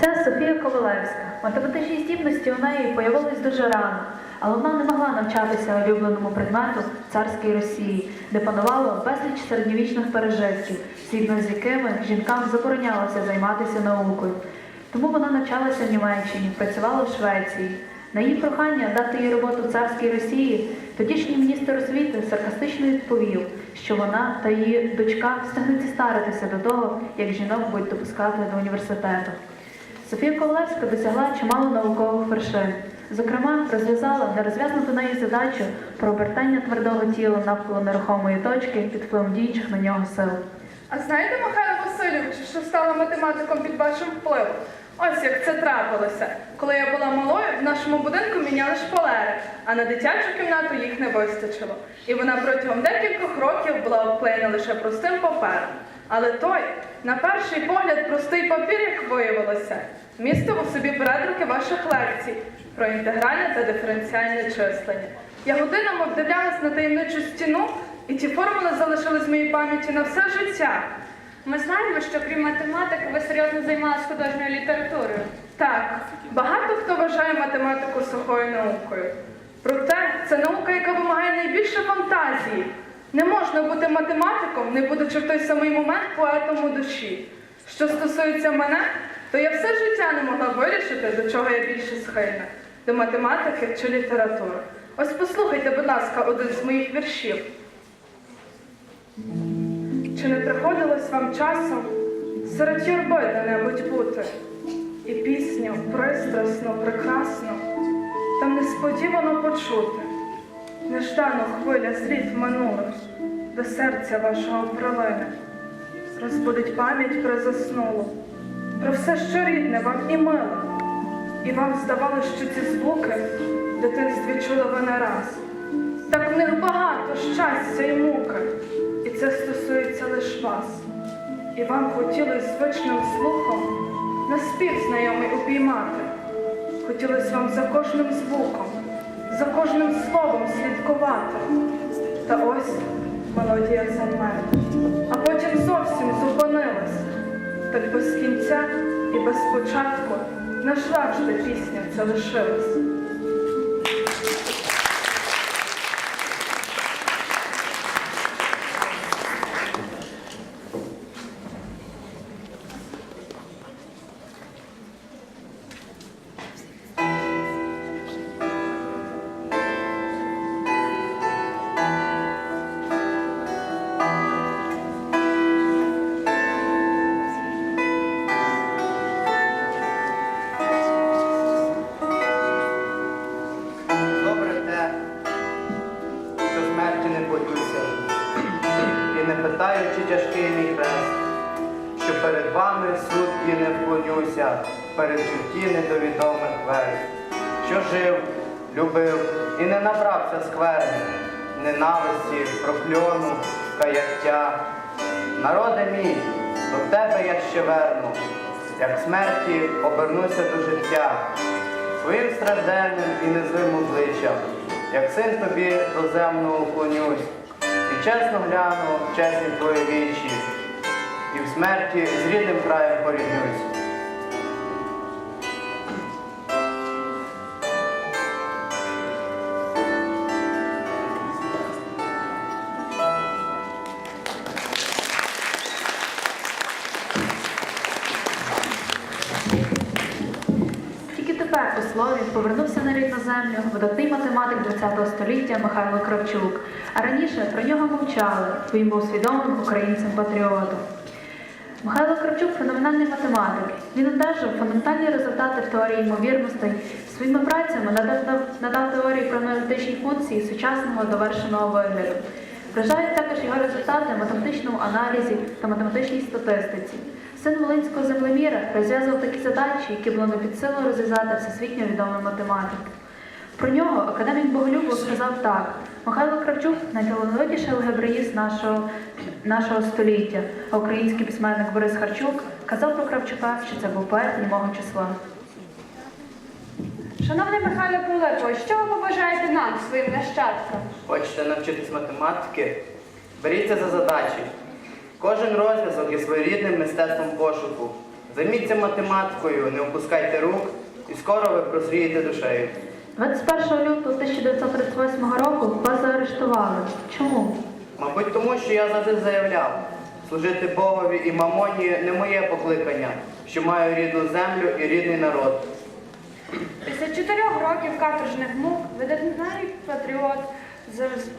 Це Софія Ковалевська. Математичні здібності у неї появились дуже рано, але вона не могла навчатися улюбленому предмету в царській Росії, де панувало безліч середньовічних пережитків, згідно з якими жінкам заборонялося займатися наукою. Тому вона навчалася в Німеччині, працювала в Швеції. На її прохання дати їй роботу в царській Росії, тодішній міністр освіти саркастично відповів, що вона та її дочка встигнуть зістаритися до того, як жінок будуть допускати до університету. Софія Ковалевська досягла чимало наукових вершин. Зокрема, розв'язала нерозв'язану неї задачу про обертання твердого тіла навколо нерухомої точки під впливом діючих на нього сил. А знаєте, Михайло Васильович, що стала математиком під вашим впливом? Ось як це трапилося. Коли я була малою, в нашому будинку міняли шпалери, а на дитячу кімнату їх не вистачило. І вона протягом декількох років була обклеєна лише простим папером. Але той, на перший погляд, простий папір, як виявилося, містив у собі передруки ваших лекцій про інтегральне та диференціальне числення. Я годинами вдивлялась на таємничу стіну, і ті формули залишились в моїй пам'яті на все життя. Ми знаємо, що крім математики ви серйозно займалися художньою літературою. Так, багато хто вважає математику сухою наукою. Проте це наука, яка вимагає найбільше фантазії. Не можна бути математиком, не будучи в той самий момент поетом у душі. Що стосується мене, то я все життя не могла вирішити, до чого я більше схильна до математики чи літератури. Ось послухайте, будь ласка, один з моїх віршів. Чи не приходилось вам часом серед юрби де-небудь бути? І пісню пристрасно, прекрасно, там несподівано почути, неждану хвиля з літ минулих до серця вашого пролине, розбудить пам'ять про заснулу, про все, що рідне вам і миле, і вам здавалося, що ці звуки в дитинстві чули ви не раз. Так в них багато щастя і муки, і це стосується лиш вас. І вам хотілося звичним слухом на спів знайомий упіймати. Хотілося вам за кожним звуком, за кожним словом слідкувати. Та ось мелодія замерла, а потім зовсім зупинилась. Так без кінця і без початку назавжди пісня ця лишилась. І не вклонюся, перед житті недовідомих вест, що жив, любив і не набрався скверни, ненависті, прокльону, каяття. Народе мій, до тебе я ще верну, як смерті обернуся до життя. Своїм стражденням і незвим обличчям, як син тобі доземно уклонюсь, і чесно гляну в чесні твої вічі, смерті з рідним краєм у слові повернувся на рідну землю видатний математик ХХ століття Михайло Кравчук, а раніше про нього мовчали, бо він був свідомим українцем-патріотом. Михайло Кравчук феноменальний математик. Він одержав фундаментальні результати в теорії ймовірностей. Своїми працями надав, надав теорії про аналітичні функції сучасного довершеного вигляду. Вражають також його результати в математичному аналізі та математичній статистиці. Син Волинського землеміра розв'язував такі задачі, які було не під силу розв'язати всесвітньо відомий математик. Про нього академік Боголюбов сказав так: Михайло Кравчук найталановитіший алгебраїст нашого, нашого століття, а український письменник Борис Харчук казав про Кравчука, що це був поет німого числа. Шановний Михайло Пилипович, що ви побажаєте нам, своїм нащадкам? Хочете навчитись математики? Беріться за задачі. Кожен розв'язок є своєрідним мистецтвом пошуку. Займіться математикою, не опускайте рук, і скоро ви прозрієте душею. 21 лютого 1938 року вас заарештували. Чому? Мабуть, тому що я завжди заявляв, служити Богові і мамоні не моє покликання, що маю рідну землю і рідний народ. Після чотирьох років каторжних мук видатний патріот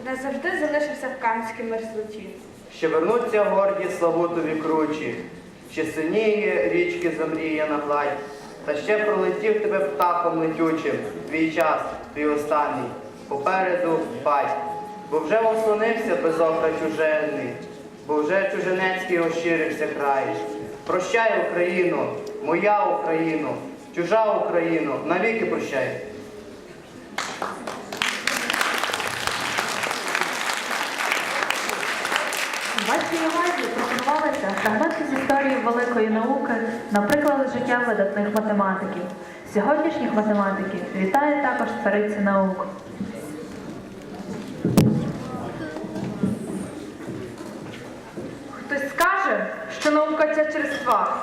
назавжди залишився в Канській мерзлоті. Ще вернуться горді славутові кручі, ще синіє річки замріє на гладь, та ще пролетів тебе птахом летючим, твій час, твій останній, попереду бать, бо вже ослонився без ока чуженний, бо вже чуженецький ощирився край. Прощай, Україну, моя Україну, чужа Україну, навіки прощай. Вашій увазі пропонувалися фрагменти з історії великої науки, наприклад, життя видатних математиків. Сьогоднішніх математиків вітає також цариця наук. Хтось скаже, що наука ця черства.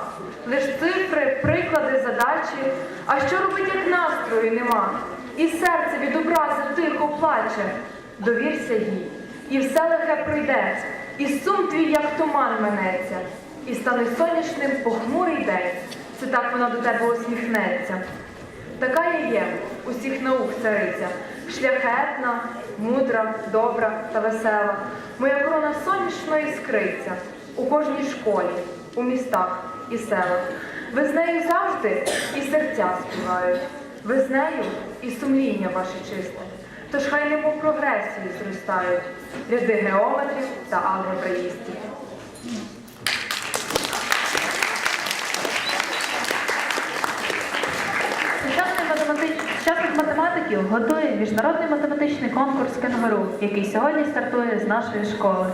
Лиш цифри, приклади, задачі. А що робить, як настрою нема? І серце від образи тихо плаче. Довірся їй, і все лихе пройде, і сум твій, як туман минеться, і стане сонячним похмурий день. Це так вона до тебе усміхнеться. Така я є усіх наук цариця, шляхетна, мудра, добра та весела. Моя корона сонячно іскриться у кожній школі, у містах і селах. Ви з нею завжди і серця співають. Ви з нею і сумління ваше чисте. Тож хай немов прогресії зростають ряди геометрів та алгебраїстів. Сучасних математиків готує міжнародний математичний конкурс «Кенгуру», який сьогодні стартує з нашої школи.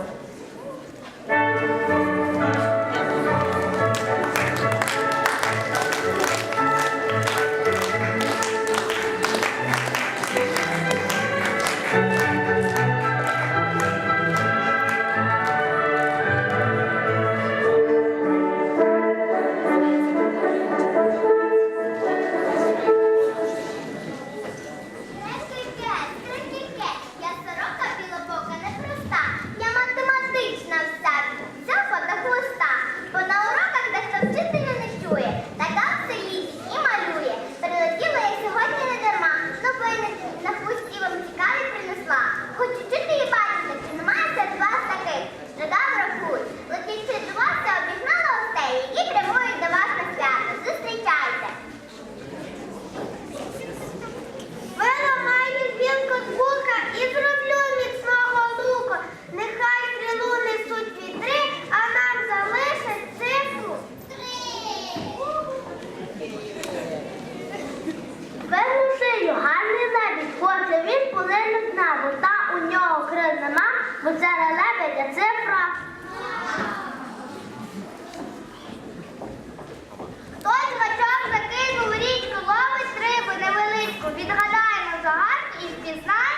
Загадки і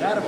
Cara.